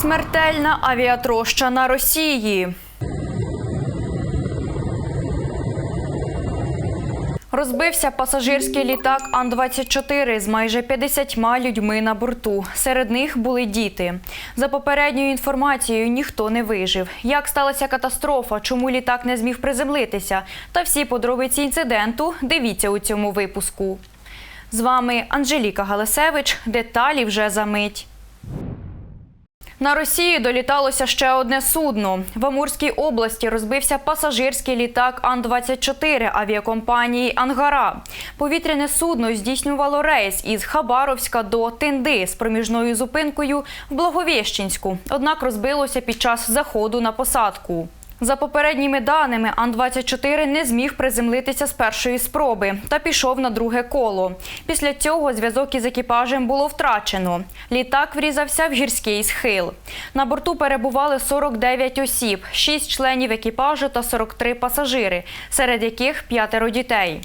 Смертельна авіатроща на Росії. Розбився пасажирський літак Ан-24 з майже 50 людьми на борту. Серед них були діти. За попередньою інформацією, ніхто не вижив. Як сталася катастрофа, чому літак не зміг приземлитися? Та всі подробиці інциденту дивіться у цьому випуску. З вами Анжеліка Галасевич. Деталі вже за мить. На Росії доліталося ще одне судно. В Амурській області розбився пасажирський літак Ан-24 авіакомпанії Ангара. Повітряне судно здійснювало рейс із Хабаровська до Тинди з проміжною зупинкою в Благовіщенську. Однак розбилося під час заходу на посадку. За попередніми даними, Ан-24 не зміг приземлитися з першої спроби та пішов на друге коло. Після цього зв'язок із екіпажем було втрачено. Літак врізався в гірський схил. На борту перебували 49 осіб, 6 членів екіпажу та 43 пасажири, серед яких п'ятеро дітей.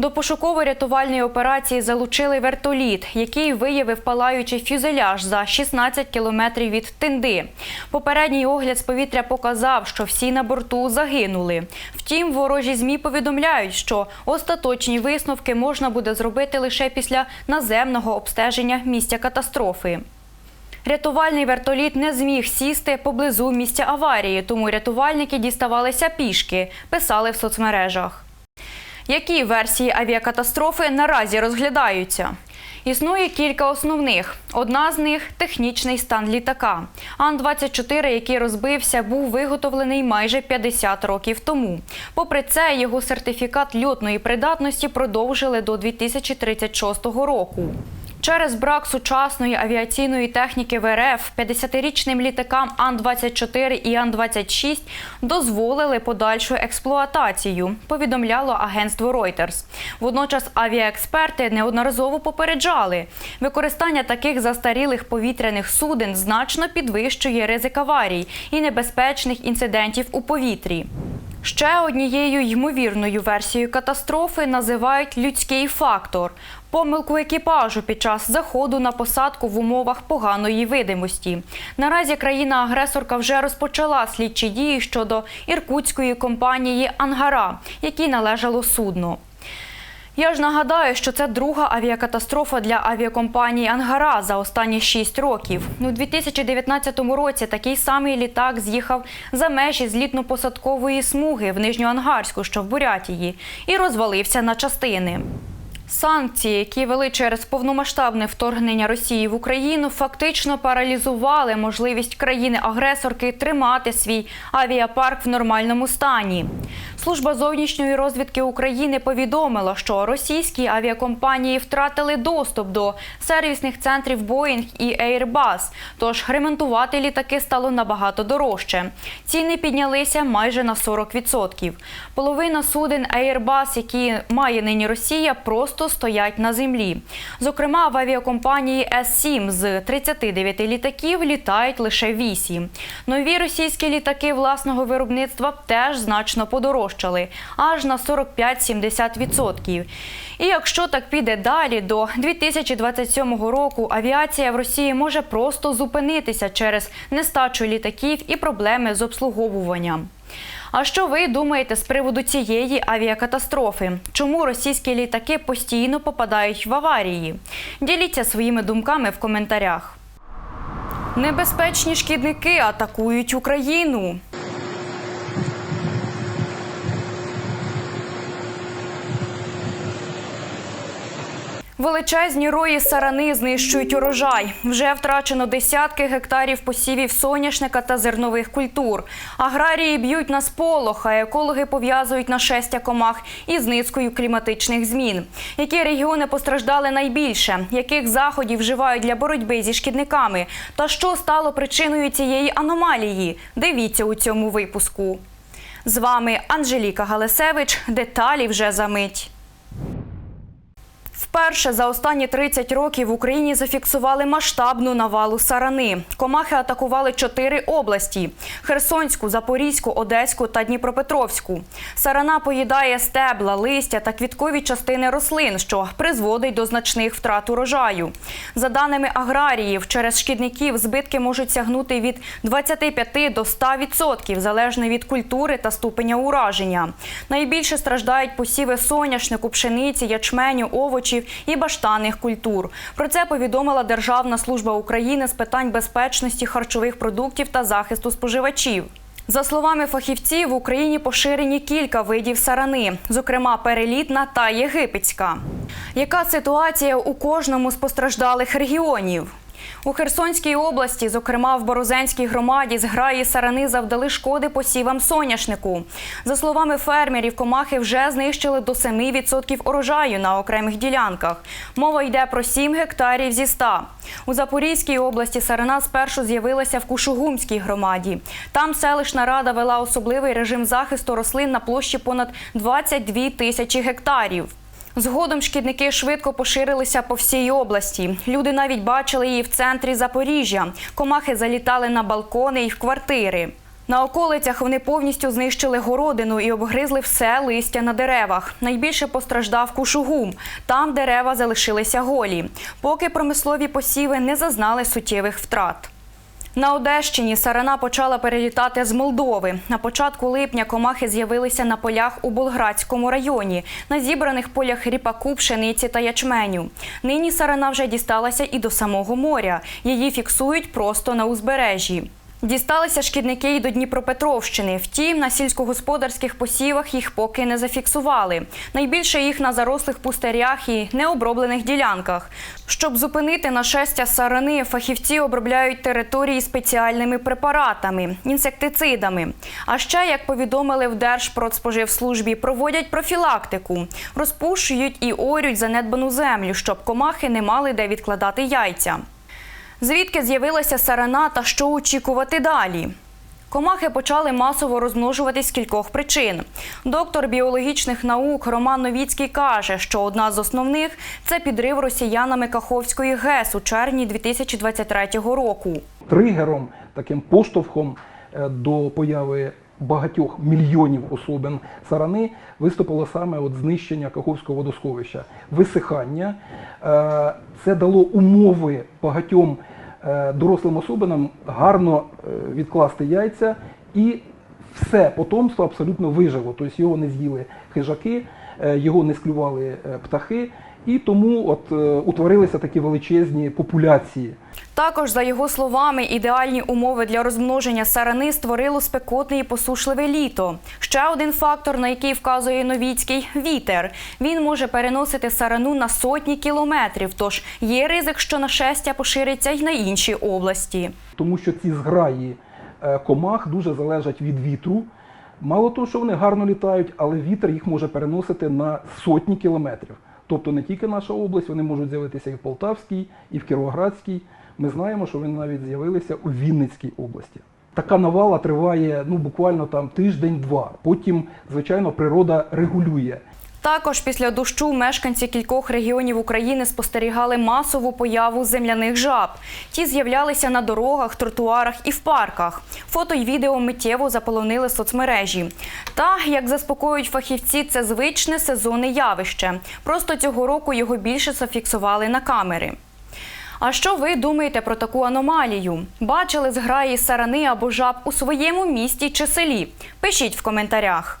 До пошуково-рятувальної операції залучили вертоліт, який виявив палаючий фюзеляж за 16 кілометрів від Тинди. Попередній огляд з повітря показав, що всі на борту загинули. Втім, ворожі змі повідомляють, що остаточні висновки можна буде зробити лише після наземного обстеження місця катастрофи. Рятувальний вертоліт не зміг сісти поблизу місця аварії, тому рятувальники діставалися пішки, писали в соцмережах. Які версії авіакатастрофи наразі розглядаються? Існує кілька основних. Одна з них технічний стан літака. Ан-24, який розбився, був виготовлений майже 50 років тому. Попри це, його сертифікат льотної придатності продовжили до 2036 року. Через брак сучасної авіаційної техніки в РФ 50-річним літакам Ан-24 і Ан-26 дозволили подальшу експлуатацію, повідомляло агентство Reuters. Водночас авіаексперти неодноразово попереджали, використання таких застарілих повітряних суден значно підвищує ризик аварій і небезпечних інцидентів у повітрі. Ще однією ймовірною версією катастрофи називають людський фактор помилку екіпажу під час заходу на посадку в умовах поганої видимості. Наразі країна-агресорка вже розпочала слідчі дії щодо іркутської компанії Ангара, якій належало судно. Я ж нагадаю, що це друга авіакатастрофа для авіакомпанії Ангара за останні шість років. У 2019 році такий самий літак з'їхав за межі злітно-посадкової смуги в Нижньоангарську, що в Бурятії, і розвалився на частини. Санкції, які вели через повномасштабне вторгнення Росії в Україну, фактично паралізували можливість країни-агресорки тримати свій авіапарк в нормальному стані. Служба зовнішньої розвідки України повідомила, що російські авіакомпанії втратили доступ до сервісних центрів Boeing і Airbus, тож ремонтувати літаки стало набагато дорожче. Ціни піднялися майже на 40%. Половина суден Airbus, які має нині Росія, просто стоять на землі. Зокрема, в авіакомпанії С-7 з 39 літаків літають лише 8. Нові російські літаки власного виробництва теж значно подорожчали аж на 45-70%. І якщо так піде далі, до 2027 року авіація в Росії може просто зупинитися через нестачу літаків і проблеми з обслуговуванням. А що ви думаєте з приводу цієї авіакатастрофи? Чому російські літаки постійно попадають в аварії? Діліться своїми думками в коментарях. Небезпечні шкідники атакують Україну. Величезні рої сарани знищують урожай. Вже втрачено десятки гектарів посівів соняшника та зернових культур. Аграрії б'ють на сполох, а екологи пов'язують нашестя комах із низкою кліматичних змін. Які регіони постраждали найбільше? Яких заходів вживають для боротьби зі шкідниками? Та що стало причиною цієї аномалії? Дивіться у цьому випуску. З вами Анжеліка Галасевич. Деталі вже за мить. Вперше за останні 30 років в Україні зафіксували масштабну навалу сарани. Комахи атакували чотири області: Херсонську, Запорізьку, Одеську та Дніпропетровську. Сарана поїдає стебла, листя та квіткові частини рослин, що призводить до значних втрат урожаю. За даними аграріїв, через шкідників збитки можуть сягнути від 25 до 100%, залежно від культури та ступеня ураження. Найбільше страждають посіви соняшнику, пшениці, ячменю, овочів і баштанних культур. Про це повідомила Державна служба України з питань безпечності харчових продуктів та захисту споживачів. За словами фахівців, в Україні поширені кілька видів сарани, зокрема перелітна та єгипетська. Яка ситуація у кожному з постраждалих регіонів? У Херсонській області, зокрема в Борозенській громаді, зграї сарани завдали шкоди посівам соняшнику. За словами фермерів, комахи вже знищили до 7% урожаю на окремих ділянках. Мова йде про 7 гектарів зі 100. У Запорізькій області сарана спершу з'явилася в Кушугумській громаді. Там селищна рада вела особливий режим захисту рослин на площі понад 22 тисячі гектарів. Згодом шкідники швидко поширилися по всій області. Люди навіть бачили її в центрі Запоріжжя. Комахи залітали на балкони і в квартири. На околицях вони повністю знищили городину і обгризли все листя на деревах. Найбільше постраждав кушугум. Там дерева залишилися голі, поки промислові посіви не зазнали суттєвих втрат. На Одещині сарана почала перелітати з Молдови. На початку липня комахи з'явилися на полях у Болградському районі, на зібраних полях ріпаку, пшениці та ячменю. Нині сарана вже дісталася і до самого моря. Її фіксують просто на узбережжі. Дісталися шкідники й до Дніпропетровщини. Втім, на сільськогосподарських посівах їх поки не зафіксували. Найбільше їх на зарослих пустирях і необроблених ділянках. Щоб зупинити нашестя сарани, фахівці обробляють території спеціальними препаратами, інсектицидами. А ще, як повідомили в Держпродспоживслужбі, проводять профілактику, розпушують і орють занедбану землю, щоб комахи не мали де відкладати яйця. Звідки з'явилася сарана та що очікувати далі? Комахи почали масово розмножуватись з кількох причин. Доктор біологічних наук Роман Новіцький каже, що одна з основних це підрив росіянами Каховської ГЕС у червні 2023 року. тригером, таким поштовхом е, до появи багатьох мільйонів особин сарани виступило саме от знищення Каховського водосховища, висихання. Е, Це дало умови багатьом е, дорослим особинам гарно е, відкласти яйця і все потомство абсолютно вижило. Тобто його не з'їли хижаки, його не склювали птахи, і тому от е, утворилися такі величезні популяції. Також, за його словами, ідеальні умови для розмноження сарани створило спекотне і посушливе літо. Ще один фактор, на який вказує Новіцький – вітер. Він може переносити сарану на сотні кілометрів, тож є ризик, що нашестя пошириться й на інші області. тому що ці зграї е, комах дуже залежать від вітру. Мало того, що вони гарно літають, але вітер їх може переносити на сотні кілометрів. Тобто не тільки наша область, вони можуть з'явитися і в Полтавській, і в Кіровоградській. Ми знаємо, що вони навіть з'явилися у Вінницькій області. Така навала триває ну, буквально там тиждень-два. Потім, звичайно, природа регулює. Також після дощу мешканці кількох регіонів України спостерігали масову появу земляних жаб. Ті з'являлися на дорогах, тротуарах і в парках. Фото й відео миттєво заполонили соцмережі. Та, як заспокоюють фахівці, це звичне сезонне явище. Просто цього року його більше зафіксували на камери. А що ви думаєте про таку аномалію? Бачили зграї сарани або жаб у своєму місті чи селі? Пишіть в коментарях.